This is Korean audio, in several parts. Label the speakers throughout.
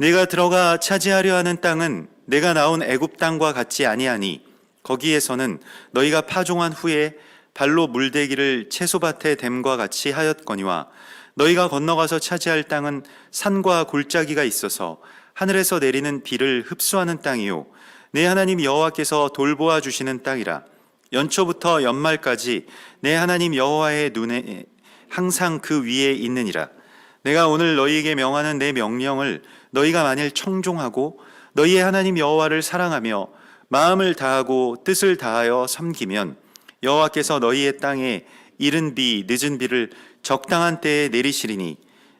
Speaker 1: 내가 들어가 차지하려 하는 땅은 내가 나온 애굽 땅과 같지 아니하니 거기에서는 너희가 파종한 후에 발로 물대기를 채소밭에 댐과 같이 하였거니와 너희가 건너가서 차지할 땅은 산과 골짜기가 있어서 하늘에서 내리는 비를 흡수하는 땅이요. 내 하나님 여호와께서 돌보아 주시는 땅이라. 연초부터 연말까지 내 하나님 여호와의 눈에 항상 그 위에 있느니라. 내가 오늘 너희에게 명하는 내 명령을 너희가 만일 청종하고 너희의 하나님 여호와를 사랑하며 마음을 다하고 뜻을 다하여 섬기면 여호와께서 너희의 땅에 이른 비 늦은 비를 적당한 때에 내리시리니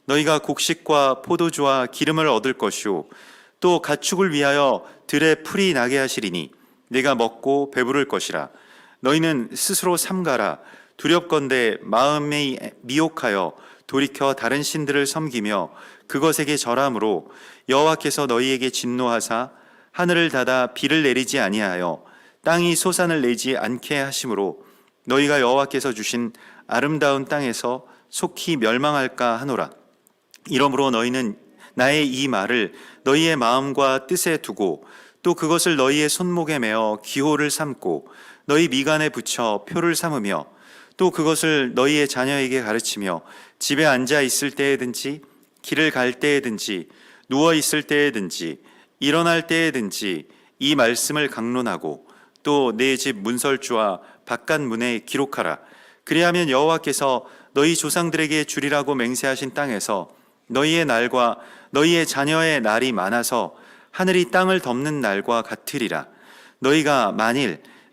Speaker 1: 너희가 곡식과 포도주와 기름을 얻을 것이요 또 가축을 위하여 들에 풀이 나게 하시리니 내가 먹고 배부를 것이라. 너희는 스스로 삼가라 두렵건대 마음이 미혹하여 돌이켜 다른 신들을 섬기며 그것에게 절함으로 여호와께서 너희에게 진노하사 하늘을 닫아 비를 내리지 아니하여 땅이 소산을 내지 않게 하심으로 너희가 여호와께서 주신 아름다운 땅에서 속히 멸망할까 하노라. 이러므로 너희는 나의 이 말을 너희의 마음과 뜻에 두고 또 그것을 너희의 손목에 매어 기호를 삼고 너희 미간에 붙여 표를 삼으며 또 그것을 너희의 자녀에게 가르치며 집에 앉아 있을 때에든지 길을 갈 때에든지 누워 있을 때에든지 일어날 때에든지 이 말씀을 강론하고 또 내 집 문설주와 바깥 문에 기록하라. 그리하면 여호와께서 너희 조상들에게 주리라고 맹세하신 땅에서 너희의 날과 너희의 자녀의 날이 많아서 하늘이 땅을 덮는 날과 같으리라. 너희가 만일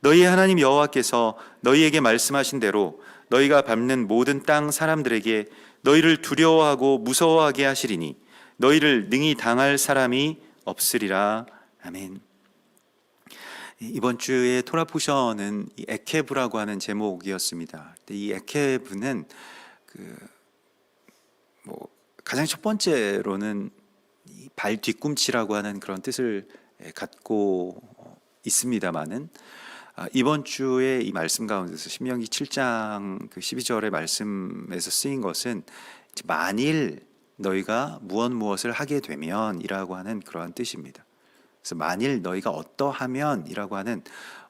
Speaker 1: 너희 하나님 여호와께서 너희에게 말씀하신 대로 너희가 밟는 모든 땅 사람들에게 너희를 두려워하고 무서워하게 하시리니 너희를 능히 당할 사람이 없으리라 아멘. 이번 주에 토라 포션은 이 에케브라고 하는 제목이었습니다. 이 에케브는 그 뭐 가장 첫 번째로는 이발 뒤꿈치라고 하는 그런 뜻을 갖고 있습니다만은 아, 이번 주에 이 말씀 가운데서 신명기 7장 그 12절의 말씀에서 쓰인 것은 만일 너희가 무엇 무엇을 하게 되면이라고 하는 그러한 뜻입니다. 그래서 만일 너희가 어떠하면이라고 하는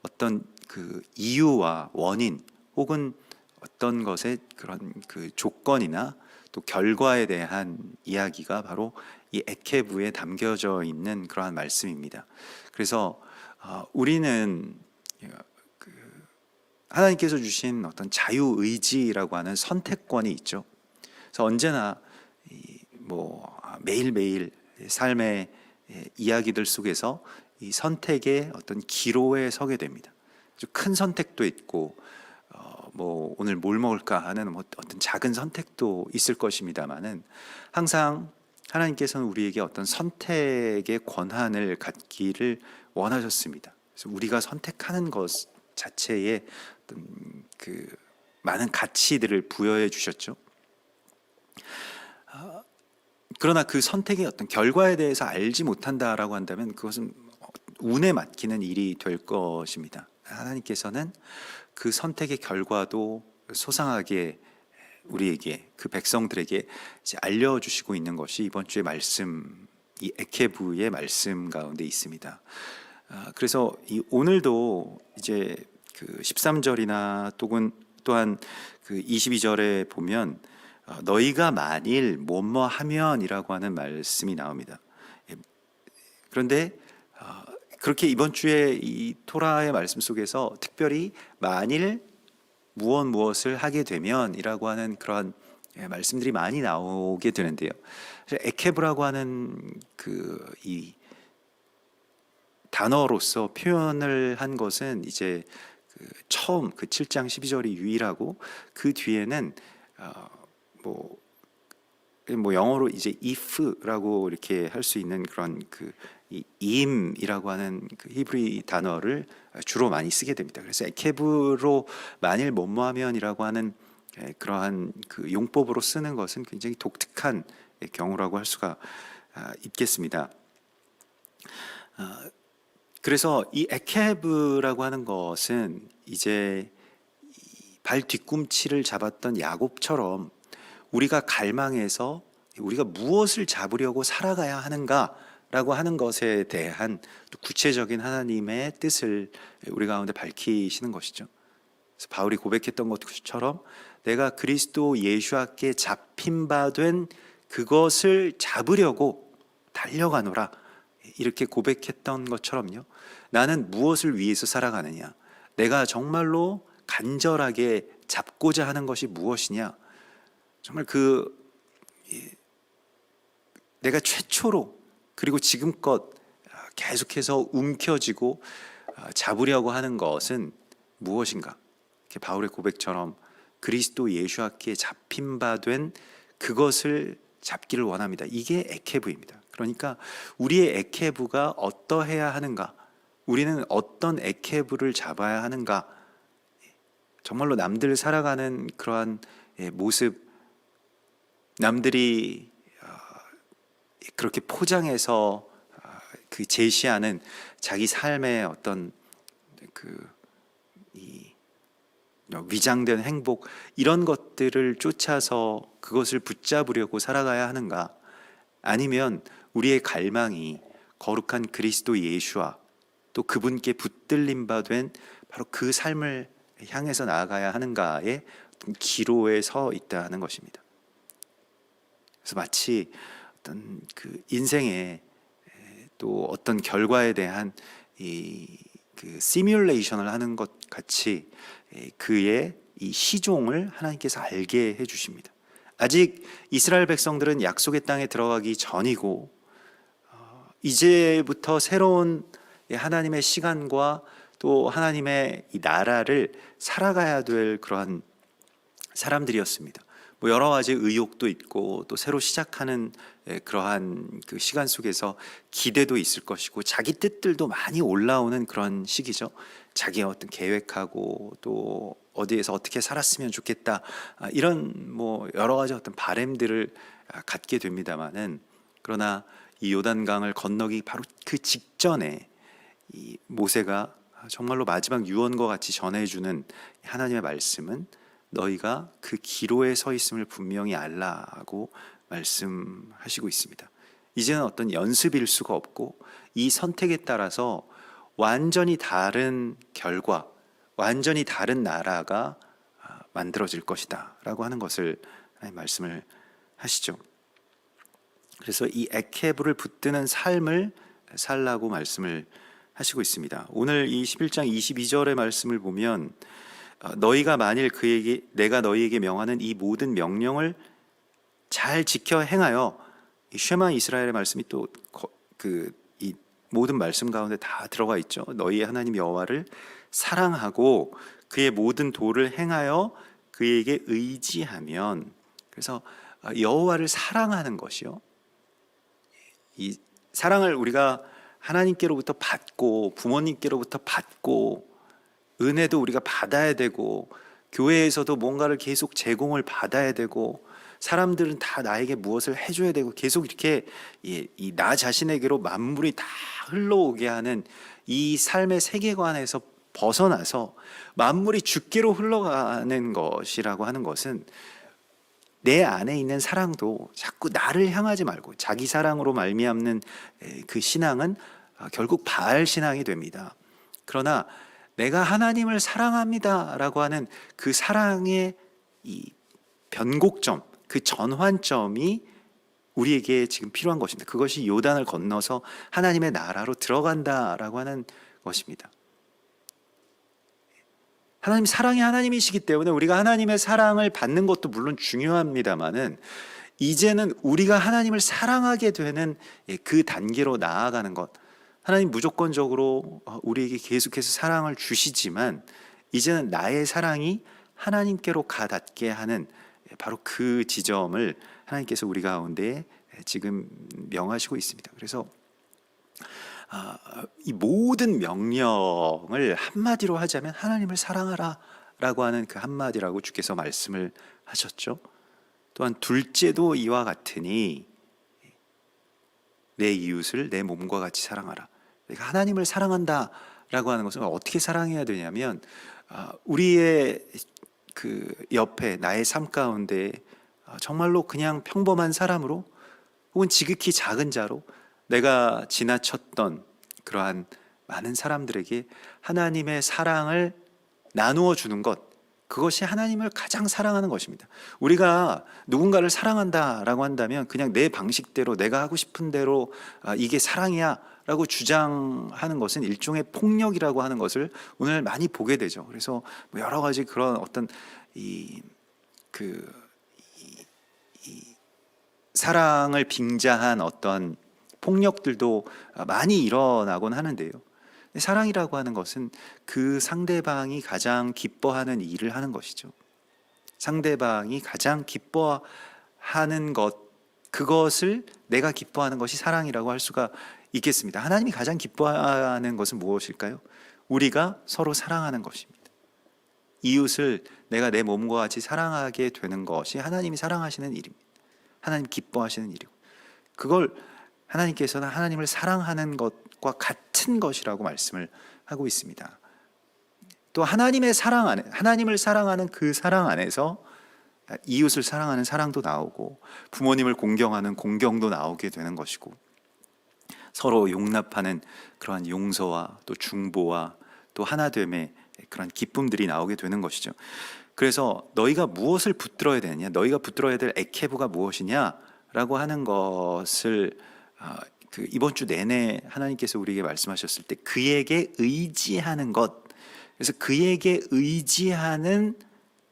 Speaker 1: 어떤 그 이유와 원인 혹은 어떤 것의 그런 그 조건이나 또 결과에 대한 이야기가 바로 이 에케브에 담겨져 있는 그러한 말씀입니다. 그래서 어, 우리는 그 하나님께서 주신 어떤 자유 의지라고 하는 선택권이 있죠. 그래서 언제나 뭐 매일 매일 삶의 이야기들 속에서 이 선택의 어떤 기로에 서게 됩니다. 큰 선택도 있고 어, 뭐 오늘 뭘 먹을까 하는 뭐 어떤 작은 선택도 있을 것입니다만은 항상 하나님께서는 우리에게 어떤 선택의 권한을 갖기를 원하셨습니다. 그래서 우리가 선택하는 것 자체에 어떤 그 많은 가치들을 부여해 주셨죠. 아, 그러나 그 선택의 어떤 결과에 대해서 알지 못한다라고 한다면 그것은 운에 맡기는 일이 될 것입니다. 하나님께서는 그 선택의 결과도 소상하게 우리에게 그 백성들에게 알려주시고 있는 것이 이번 주의 말씀 이 에케부의 말씀 가운데 있습니다. 아, 그래서 이 오늘도 이제 그 13절이나 또는 또한 그 22절에 보면 어, 너희가 만일 뭐뭐 하면이라고 하는 말씀이 나옵니다. 예, 그런데 어, 그렇게 이번 주에 이 토라의 말씀 속에서 특별히 만일 무엇 무엇을 하게 되면이라고 하는 그러한 예, 말씀들이 많이 나오게 되는데요. 에케브라고 하는 그 이 단어로서 표현을 한 것은 이제 그 처음 그 7장 12절이 유일하고 그 뒤에는 어, 뭐 뭐 영어로 이제 if라고 이렇게 할 수 있는 그런 그 이- im이라고 하는 그 히브리 단어를 주로 많이 쓰게 됩니다. 그래서 에케브로 만일 뭐뭐하면이라고 하는 예, 그러한 그 용법으로 쓰는 것은 굉장히 독특한 경우라고 할 수가 아, 있겠습니다. 아, 그래서 이 에케브라고 하는 것은 이제 이발 뒤꿈치를 잡았던 야곱처럼 우리가 갈망해서 우리가 무엇을 잡으려고 살아가야 하는가라고 하는 것에 대한 또 구체적인 하나님의 뜻을 우리 가운데 밝히시는 것이죠. 바울이 고백했던 것처럼 내가 그리스도 예수께 잡힌 바 된 그것을 잡으려고 달려가노라 이렇게 고백했던 것처럼요. 나는 무엇을 위해서 살아가느냐? 내가 정말로 간절하게 잡고자 하는 것이 무엇이냐? 정말 그 이, 내가 최초로 그리고 지금껏 아, 계속해서 움켜쥐고 아, 잡으려고 하는 것은 무엇인가? 바울의 고백처럼 그리스도 예수께 잡힌 바 된 그것을 잡기를 원합니다. 이게 에케브입니다. 그러니까 우리의 에케브가 어떠해야 하는가? 우리는 어떤 에케브를 잡아야 하는가? 정말로 남들 살아가는 그러한 예, 모습, 남들이 어, 그렇게 포장해서 어, 그 제시하는 자기 삶의 어떤 그이 위장된 행복 이런 것들을 쫓아서 그것을 붙잡으려고 살아가야 하는가? 아니면 우리의 갈망이 거룩한 그리스도 예수와 또 그분께 붙들림 바 된 바로 그 삶을 향해서 나아가야 하는가의 기로에 서 있다는 것입니다. 그래서 마치 어떤 그 인생의 또 어떤 결과에 대한 이그 시뮬레이션을 하는 것 같이 에, 그의 이 시종을 하나님께서 알게 해 주십니다. 아직 이스라엘 백성들은 약속의 땅에 들어가기 전이고 어, 이제부터 새로운 하나님의 시간과 또 하나님의 이 나라를 살아가야 될 그러한 사람들이었습니다. 뭐 여러 가지 의욕도 있고 또 새로 시작하는 예, 그러한 그 시간 속에서 기대도 있을 것이고 자기 뜻들도 많이 올라오는 그런 시기죠. 자기의 어떤 계획하고 또 어디에서 어떻게 살았으면 좋겠다 아, 이런 뭐 여러 가지 어떤 바램들을 아, 갖게 됩니다만은 그러나 이 요단강을 건너기 바로 그 직전에 이 모세가 정말로 마지막 유언과 같이 전해주는 하나님의 말씀은 너희가 그 기로에 서 있음을 분명히 알라고 말씀하시고 있습니다. 이제는 어떤 연습일 수가 없고 이 선택에 따라서 완전히 다른 결과, 완전히 다른 나라가 아, 만들어질 것이다 라고 하는 것을 말씀을 하시죠. 그래서 이 에케브를 붙드는 삶을 살라고 말씀을 하시고 있습니다. 오늘 이 11장 22절의 말씀을 보면 어, 너희가 만일 그에게 내가 너희에게 명하는 이 모든 명령을 잘 지켜 행하여 이 쉐마 이스라엘의 말씀이 또 그 이 모든 말씀 가운데 다 들어가 있죠. 너희 하나님 여호와를 사랑하고 그의 모든 도를 행하여 그에게 의지하면 그래서 어, 여호와를 사랑하는 것이요. 이 사랑을 우리가 하나님께로부터 받고 부모님께로부터 받고 은혜도 우리가 받아야 되고 교회에서도 뭔가를 계속 제공을 받아야 되고 사람들은 다 나에게 무엇을 해줘야 되고 계속 이렇게 이 나 자신에게로 만물이 다 흘러오게 하는 이 삶의 세계관에서 벗어나서 만물이 주께로 흘러가는 것이라고 하는 것은 내 안에 있는 사랑도 자꾸 나를 향하지 말고 자기 사랑으로 말미암는 에, 그 신앙은 아, 결국 바알 신앙이 됩니다. 그러나 내가 하나님을 사랑합니다라고 하는 그 사랑의 이 변곡점, 그 전환점이 우리에게 지금 필요한 것입니다. 그것이 요단을 건너서 하나님의 나라로 들어간다라고 하는 것입니다. 하나님 사랑의 하나님이시기 때문에 우리가 하나님의 사랑을 받는 것도 물론 중요합니다만은 이제는 우리가 하나님을 사랑하게 되는 예, 그 단계로 나아가는 것. 하나님 무조건적으로 어, 우리에게 계속해서 사랑을 주시지만 이제는 나의 사랑이 하나님께로 가닿게 하는 바로 그 지점을 하나님께서 우리 가운데 지금 명하시고 있습니다. 그래서 아, 이 모든 명령을 한마디로 하자면 하나님을 사랑하라라고 하는 그 한마디라고 주께서 말씀을 하셨죠. 또한 둘째도 이와 같으니 내 이웃을 내 몸과 같이 사랑하라. 그러니까 하나님을 사랑한다라고 하는 것은 어떻게 사랑해야 되냐면 아, 우리의 그 옆에 나의 삶 가운데 아, 정말로 그냥 평범한 사람으로 혹은 지극히 작은 자로 내가 지나쳤던 그러한 많은 사람들에게 하나님의 사랑을 나누어 주는 것 그것이 하나님을 가장 사랑하는 것입니다. 우리가 누군가를 사랑한다라고 한다면 그냥 내 방식대로 내가 하고 싶은 대로 아, 이게 사랑이야 라고 주장하는 것은 일종의 폭력이라고 하는 것을 오늘 많이 보게 되죠. 그래서 뭐 여러 가지 그런 어떤 이 그 사랑을 빙자한 어떤 폭력들도 많이 일어나곤 하는데요. 사랑이라고 하는 것은 그 상대방이 가장 기뻐하는 일을 하는 것이죠. 상대방이 가장 기뻐하는 것, 그것을 내가 기뻐하는 것이 사랑이라고 할 수가 있겠습니다. 하나님이 가장 기뻐하는 것은 무엇일까요? 우리가 서로 사랑하는 것입니다. 이웃을 내가 내 몸과 같이 사랑하게 되는 것이 하나님이 사랑하시는 일입니다. 하나님 기뻐하시는 일이고 그걸 하나님께서는 하나님을 사랑하는 것과 같은 것이라고 말씀을 하고 있습니다. 또 하나님의 사랑 안에 하나님을 사랑하는 그 사랑 안에서 이웃을 사랑하는 사랑도 나오고 부모님을 공경하는 공경도 나오게 되는 것이고 서로 용납하는 그러한 용서와 또 중보와 또 하나됨의 그런 기쁨들이 나오게 되는 것이죠. 그래서 너희가 무엇을 붙들어야 되느냐, 너희가 붙들어야 될 에케브가 무엇이냐 라고 하는 것을 아, 그 이번 주 내내 하나님께서 우리에게 말씀하셨을 때 그에게 의지하는 것, 그래서 그에게 의지하는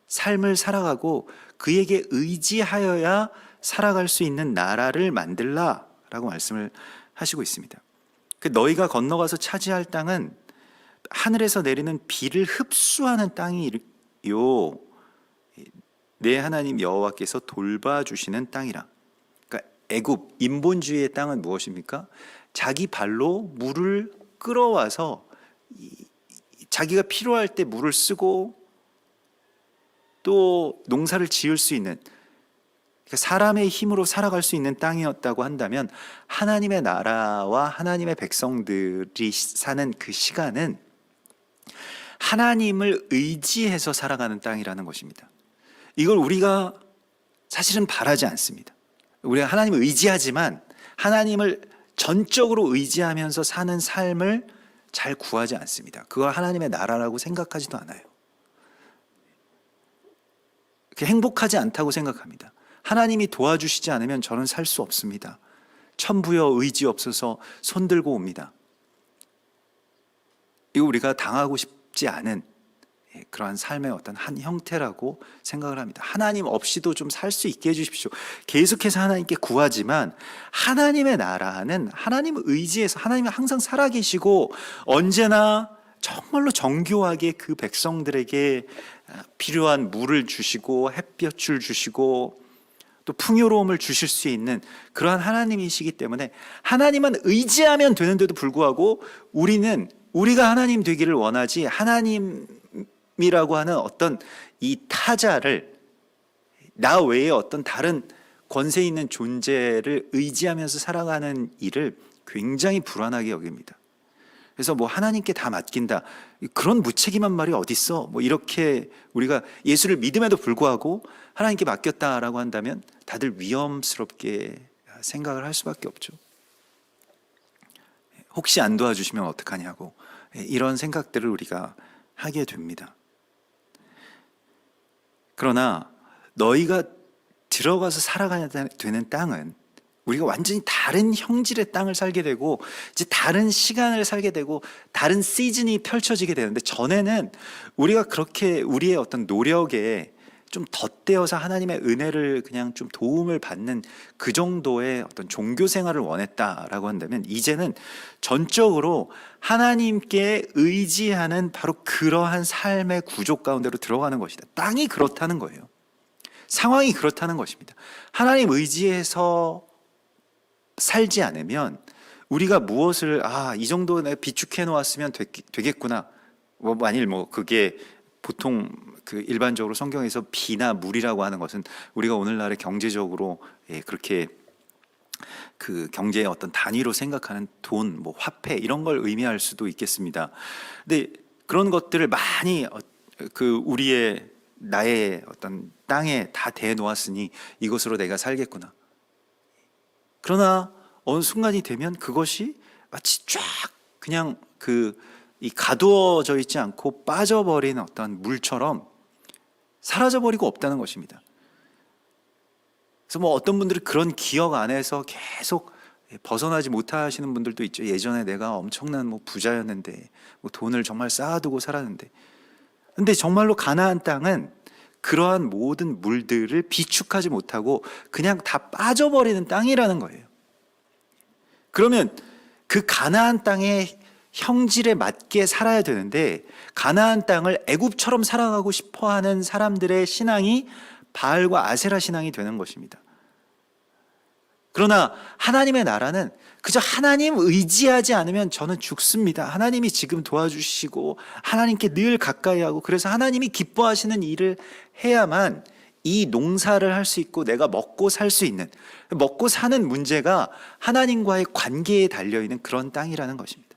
Speaker 1: 삶을 살아가고 그에게 의지하여야 살아갈 수 있는 나라를 만들라라고 말씀을 하시고 있습니다. 그 너희가 건너가서 차지할 땅은 하늘에서 내리는 비를 흡수하는 땅이요 내 하나님 여호와께서 돌봐주시는 땅이라. 애굽 인본주의의 땅은 무엇입니까? 자기 발로 물을 끌어와서 자기가 필요할 때 물을 쓰고 또 농사를 지을 수 있는 그러니까 사람의 힘으로 살아갈 수 있는 땅이었다고 한다면 하나님의 나라와 하나님의 백성들이 사는 그 시간은 하나님을 의지해서 살아가는 땅이라는 것입니다. 이걸 우리가 사실은 바라지 않습니다. 우리가 하나님을 의지하지만 하나님을 전적으로 의지하면서 사는 삶을 잘 구하지 않습니다. 그걸 하나님의 나라라고 생각하지도 않아요. 행복하지 않다고 생각합니다. 하나님이 도와주시지 않으면 저는 살 수 없습니다. 천부여 의지 없어서 손들고 옵니다. 이거 우리가 당하고 싶지 않은 예, 그러한 삶의 어떤 한 형태라고 생각을 합니다. 하나님 없이도 좀 살 수 있게 해주십시오. 계속해서 하나님께 구하지만 하나님의 나라는 하나님을 의지해서 하나님이 항상 살아계시고 언제나 정말로 정교하게 그 백성들에게 필요한 물을 주시고 햇볕을 주시고 또 풍요로움을 주실 수 있는 그러한 하나님이시기 때문에 하나님은 의지하면 되는데도 불구하고 우리는 우리가 하나님 되기를 원하지 하나님 이라고 하는 어떤 이 타자를 나 외에 어떤 다른 권세 있는 존재를 의지하면서 살아가는 일을 굉장히 불안하게 여깁니다. 그래서 뭐 하나님께 다 맡긴다. 그런 무책임한 말이 어딨어? 뭐 이렇게 우리가 예수를 믿음에도 불구하고 하나님께 맡겼다라고 한다면 다들 위험스럽게 생각을 할 수밖에 없죠. 혹시 안 도와주시면 어떡하냐고 이런 생각들을 우리가 하게 됩니다. 그러나 너희가 들어가서 살아가야 되는 땅은 우리가 완전히 다른 형질의 땅을 살게 되고 이제 다른 시간을 살게 되고 다른 시즌이 펼쳐지게 되는데 전에는 우리가 그렇게 우리의 어떤 노력에 좀 덧대어서 하나님의 은혜를 그냥 좀 도움을 받는 그 정도의 어떤 종교 생활을 원했다라고 한다면 이제는 전적으로 하나님께 의지하는 바로 그러한 삶의 구조 가운데로 들어가는 것이다. 땅이 그렇다는 거예요. 상황이 그렇다는 것입니다. 하나님 의지해서 살지 않으면 우리가 무엇을 아 이 정도 내가 비축해 놓았으면 됐, 되겠구나. 뭐 만일 뭐 그게 보통 그 일반적으로 성경에서 비나 물이라고 하는 것은 우리가 오늘날의 경제적으로 예, 그렇게 그 경제의 어떤 단위로 생각하는 돈, 뭐 화폐 이런 걸 의미할 수도 있겠습니다. 근데 그런 것들을 많이 어, 그 우리의 나의 어떤 땅에 다 대놓았으니 이것으로 내가 살겠구나. 그러나 어느 순간이 되면 그것이 마치 쫙 그냥 그 이 가두어져 있지 않고 빠져버린 어떤 물처럼 사라져버리고 없다는 것입니다. 그래서 뭐 어떤 분들은 그런 기억 안에서 계속 벗어나지 못하시는 분들도 있죠. 예전에 내가 엄청난 뭐 부자였는데 뭐 돈을 정말 쌓아두고 살았는데 근데 정말로 가나안 땅은 그러한 모든 물들을 비축하지 못하고 그냥 다 빠져버리는 땅이라는 거예요. 그러면 그 가나안 땅의 형질에 맞게 살아야 되는데 가나안 땅을 애굽처럼 살아가고 싶어하는 사람들의 신앙이 바알과 아세라 신앙이 되는 것입니다. 그러나 하나님의 나라는 그저 하나님 의지하지 않으면 저는 죽습니다. 하나님이 지금 도와주시고 하나님께 늘 가까이 하고 그래서 하나님이 기뻐하시는 일을 해야만 이 농사를 할 수 있고 내가 먹고 살 수 있는 먹고 사는 문제가 하나님과의 관계에 달려 있는 그런 땅이라는 것입니다.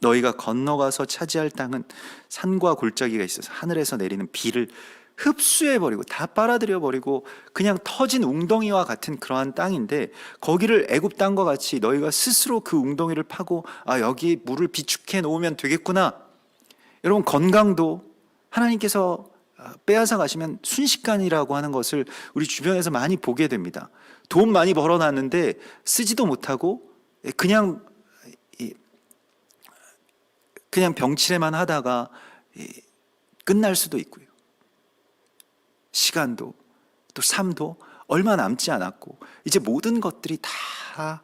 Speaker 1: 너희가 건너가서 차지할 땅은 산과 골짜기가 있어서 하늘에서 내리는 비를 흡수해 버리고 다 빨아들여 버리고 그냥 터진 웅덩이와 같은 그러한 땅인데 거기를 애굽 땅과 같이 너희가 스스로 그 웅덩이를 파고 아 여기 물을 비축해 놓으면 되겠구나. 여러분 건강도 하나님께서 빼앗아 가시면 순식간이라고 하는 것을 우리 주변에서 많이 보게 됩니다. 돈 많이 벌어놨는데 쓰지도 못하고 그냥 그냥 병치레만 하다가 끝날 수도 있고요. 시간도 또 삶도 얼마 남지 않았고 이제 모든 것들이 다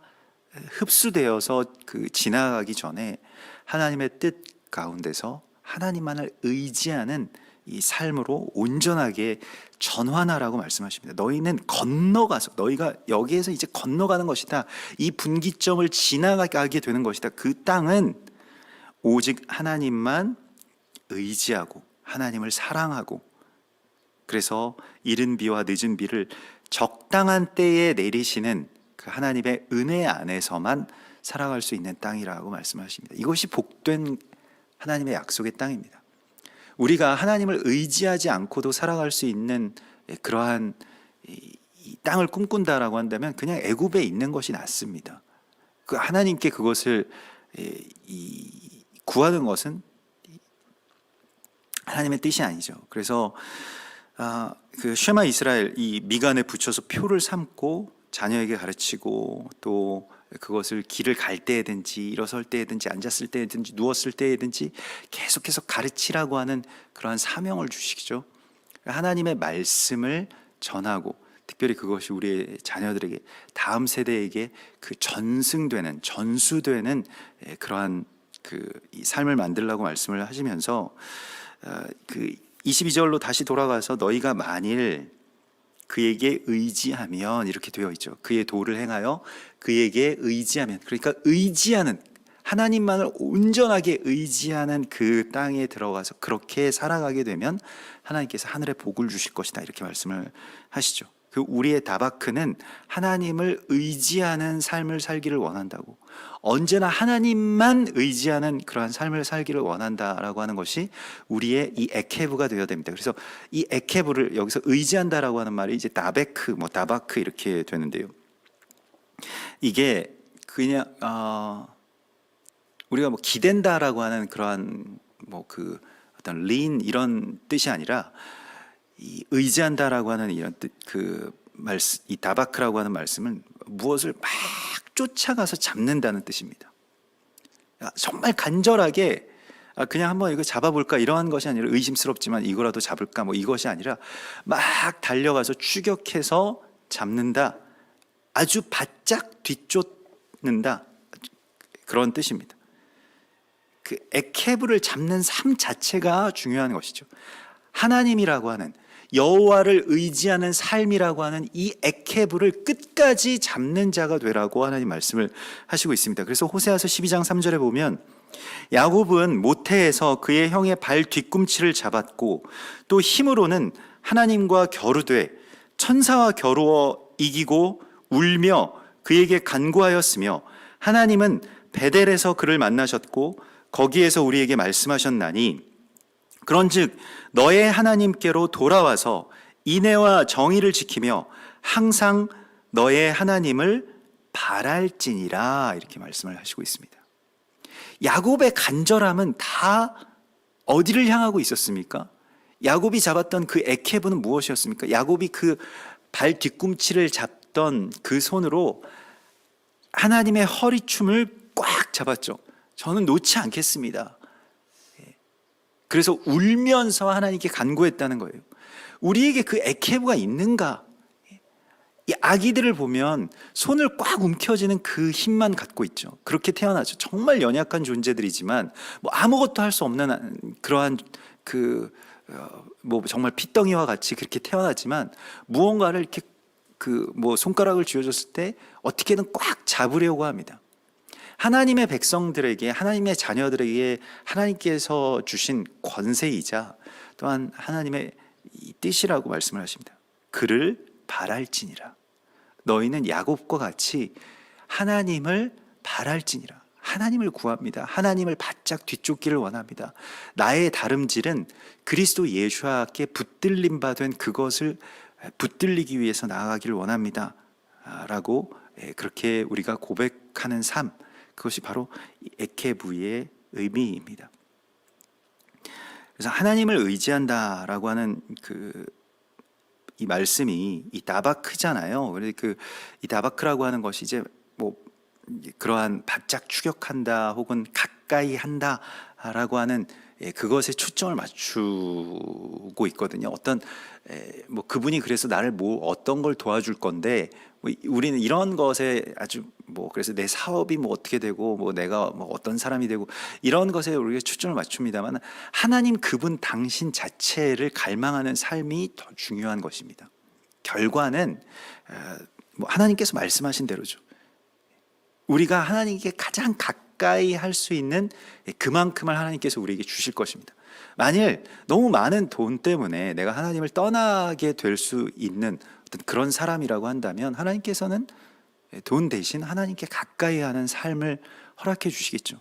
Speaker 1: 흡수되어서 그 지나가기 전에 하나님의 뜻 가운데서 하나님만을 의지하는 이 삶으로 온전하게 전환하라고 말씀하십니다. 너희는 건너가서 너희가 여기에서 이제 건너가는 것이다. 이 분기점을 지나가게 되는 것이다. 그 땅은 오직 하나님만 의지하고 하나님을 사랑하고 그래서 이른 비와 늦은 비를 적당한 때에 내리시는 그 하나님의 은혜 안에서만 살아갈 수 있는 땅이라고 말씀하십니다. 이것이 복된 하나님의 약속의 땅입니다. 우리가 하나님을 의지하지 않고도 살아갈 수 있는 그러한 이 땅을 꿈꾼다라고 한다면 그냥 애굽에 있는 것이 낫습니다. 그 하나님께 그것을 이 구하는 것은 하나님의 뜻이 아니죠. 그래서 아, 그 쉐마 이스라엘 이 미간에 붙여서 표를 삼고 자녀에게 가르치고 또 그것을 길을 갈 때든지 일어설 때든지 앉았을 때든지 누웠을 때든지 계속해서 가르치라고 하는 그러한 사명을 주시죠. 하나님의 말씀을 전하고 특별히 그것이 우리의 자녀들에게 다음 세대에게 그 전승되는 전수되는 그러한 그이 삶을 만들라고 말씀을 하시면서 어, 그 22절로 다시 돌아가서 너희가 만일 그에게 의지하면 이렇게 되어 있죠. 그의 도를 행하여 그에게 의지하면 그러니까 의지하는 하나님만을 온전하게 의지하는 그 땅에 들어가서 그렇게 살아가게 되면 하나님께서 하늘의 복을 주실 것이다 이렇게 말씀을 하시죠. 그 우리의 다바크는 하나님을 의지하는 삶을 살기를 원한다고 언제나 하나님만 의지하는 그러한 삶을 살기를 원한다라고 하는 것이 우리의 이 에케브가 되어야 됩니다. 그래서 이 에케브를 여기서 의지한다라고 하는 말이 이제 다베크, 뭐 다바크 이렇게 되는데요. 이게 그냥 어, 우리가 뭐 기댄다라고 하는 그러한 뭐 그 어떤 린 이런 뜻이 아니라 이 의지한다라고 하는 이런 뜻, 그 말씀, 이 다바크라고 하는 말씀은 무엇을 막 쫓아가서 잡는다는 뜻입니다. 아, 정말 간절하게 아, 그냥 한번 이거 잡아볼까 이러한 것이 아니라 의심스럽지만 이거라도 잡을까 뭐 이것이 아니라 막 달려가서 추격해서 잡는다. 아주 바짝 뒤쫓는다. 그런 뜻입니다. 그 에케브를 잡는 삶 자체가 중요한 것이죠. 하나님이라고 하는 여호와를 의지하는 삶이라고 하는 이 에케브를 끝까지 잡는 자가 되라고 하나님 말씀을 하시고 있습니다. 그래서 호세아서 12장 3절에 보면 야곱은 모태에서 그의 형의 발 뒤꿈치를 잡았고 또 힘으로는 하나님과 겨루되 천사와 겨루어 이기고 울며 그에게 간구하였으며 하나님은 베델에서 그를 만나셨고 거기에서 우리에게 말씀하셨나니 그런즉 너의 하나님께로 돌아와서 인애와 정의를 지키며 항상 너의 하나님을 바랄지니라 이렇게 말씀을 하시고 있습니다. 야곱의 간절함은 다 어디를 향하고 있었습니까? 야곱이 잡았던 그 에케브는 무엇이었습니까? 야곱이 그 발 뒤꿈치를 잡던 그 손으로 하나님의 허리춤을 꽉 잡았죠. 저는 놓지 않겠습니다. 예. 그래서 울면서 하나님께 간구했다는 거예요. 우리에게 그 에케브가 있는가? 이 아기들을 보면 손을 꽉 움켜쥐는 그 힘만 갖고 있죠. 그렇게 태어나죠. 정말 연약한 존재들이지만 뭐 아무것도 할 수 없는 그러한 그 뭐 정말 핏덩이와 같이 그렇게 태어나지만 무언가를 이렇게 그 뭐 손가락을 쥐어줬을 때 어떻게든 꽉 잡으려고 합니다. 하나님의 백성들에게 하나님의 자녀들에게 하나님께서 주신 권세이자 또한 하나님의 이 뜻이라고 말씀을 하십니다. 그를 바랄지니라. 너희는 야곱과 같이 하나님을 바랄지니라. 하나님을 구합니다. 하나님을 바짝 뒤쫓기를 원합니다. 나의 다름질은 그리스도 예수와께 붙들림 받은 그것을 붙들리기 위해서 나아가기를 원합니다. 아, 라고 예, 그렇게 우리가 고백하는 삶 그것이 바로 에케부의 의미입니다. 그래서 하나님을 의지한다라고 하는 그 이 말씀이 이 다바크잖아요. 그래서 그이 다바크라고 하는 것이 이제 뭐 그러한 바짝 추격한다 혹은 가까이 한다라고 하는 예, 그것에 초점을 맞추고 있거든요. 어떤 에, 뭐 그분이 그래서 나를 뭐 어떤 걸 도와줄 건데 뭐 우리는 이런 것에 아주 뭐 그래서 내 사업이 뭐 어떻게 되고 뭐 내가 뭐 어떤 사람이 되고 이런 것에 우리가 초점을 맞춥니다만 하나님 그분 당신 자체를 갈망하는 삶이 더 중요한 것입니다. 결과는 어, 뭐 하나님께서 말씀하신 대로죠. 우리가 하나님께 가장 가까이 할 수 있는 그만큼을 하나님께서 우리에게 주실 것입니다. 만일 너무 많은 돈 때문에 내가 하나님을 떠나게 될 수 있는 어떤 그런 사람이라고 한다면 하나님께서는 돈 대신 하나님께 가까이 하는 삶을 허락해 주시겠죠.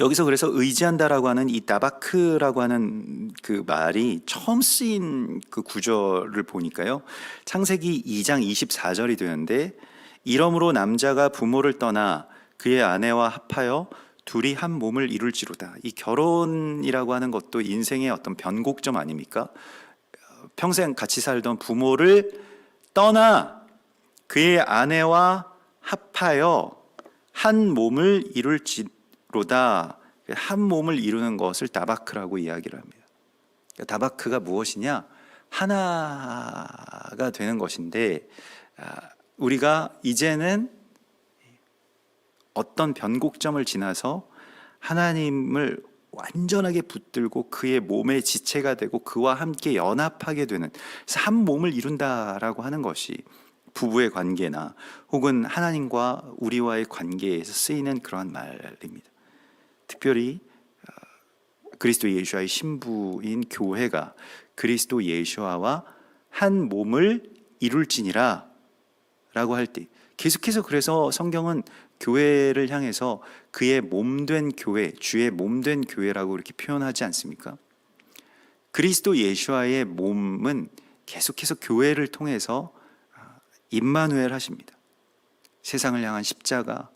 Speaker 1: 여기서 그래서 의지한다라고 하는 이 다바크라고 하는 그 말이 처음 쓰인 그 구절을 보니까요. 창세기 2장 24절이 되는데 이러므로 남자가 부모를 떠나 그의 아내와 합하여 둘이 한 몸을 이룰지로다. 이 결혼이라고 하는 것도 인생의 어떤 변곡점 아닙니까? 평생 같이 살던 부모를 떠나 그의 아내와 합하여 한 몸을 이룰지로다. 한 몸을 이루는 것을 다바크라고 이야기를 합니다. 그러니까 다바크가 무엇이냐? 하나가 되는 것인데 아, 우리가 이제는 어떤 변곡점을 지나서 하나님을 완전하게 붙들고 그의 몸의 지체가 되고 그와 함께 연합하게 되는 한 몸을 이룬다라고 하는 것이 부부의 관계나 혹은 하나님과 우리와의 관계에서 쓰이는 그러한 말입니다. 특별히 어, 그리스도 예수와의 신부인 교회가 그리스도 예수와 한 몸을 이룰지니라 라고 할 때 계속해서 그래서 성경은 교회를 향해서 그의 몸된 교회, 주의 몸된 교회라고 이렇게 표현하지 않습니까? 그리스도 예수와의 몸은 계속해서 교회를 통해서 임마누엘 하십니다. 세상을 향한 십자가,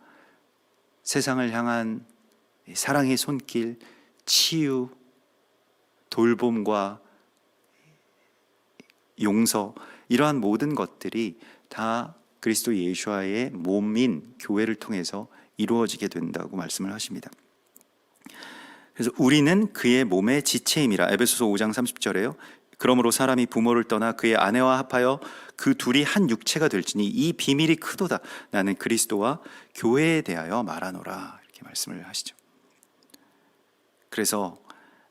Speaker 1: 세상을 향한 사랑의 손길, 치유, 돌봄과 용서 이러한 모든 것들이 다 그리스도 예수와의 몸인 교회를 통해서 이루어지게 된다고 말씀을 하십니다. 그래서 우리는 그의 몸의 지체임이라 에베소서 5장 30절에요. 그러므로 사람이 부모를 떠나 그의 아내와 합하여 그 둘이 한 육체가 될지니 이 비밀이 크도다. 나는 그리스도와 교회에 대하여 말하노라. 이렇게 말씀을 하시죠. 그래서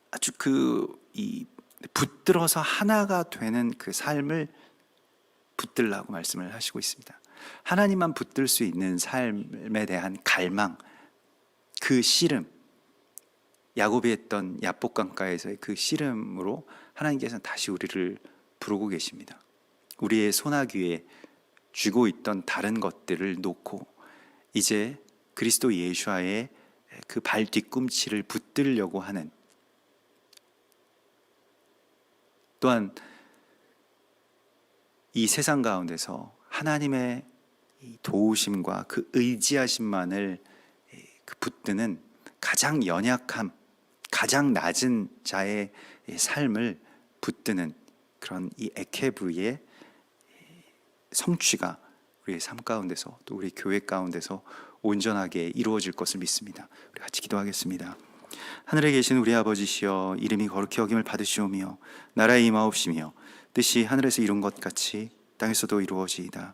Speaker 1: 아주 그 이
Speaker 2: 붙들어서 하나가 되는 그 삶을 붙들라고 말씀을 하시고 있습니다. 하나님만 붙들 수 있는 삶에 대한 갈망, 그 씨름, 야곱이 했던 야복강가에서의 그 씨름으로 하나님께서는 다시 우리를 부르고 계십니다. 우리의 소나귀에 쥐고 있던 다른 것들을 놓고 이제 그리스도 예수와의 그 발 뒤꿈치를 붙들려고 하는 또한 이 세상 가운데서 하나님의 이 도우심과 그 의지하심만을 그 붙드는 가장 연약함, 가장 낮은 자의 이 삶을 붙드는 그런 이 에케브의 성취가 우리의 삶 가운데서 또 우리 교회 가운데서 온전하게 이루어질 것을 믿습니다. 우리 같이 기도하겠습니다. 하늘에 계신 우리 아버지시여 이름이 거룩히 여김을 받으시오며 나라의 임하옵시며 뜻이 하늘에서 이룬 것 같이 땅에서도 이루어지이다.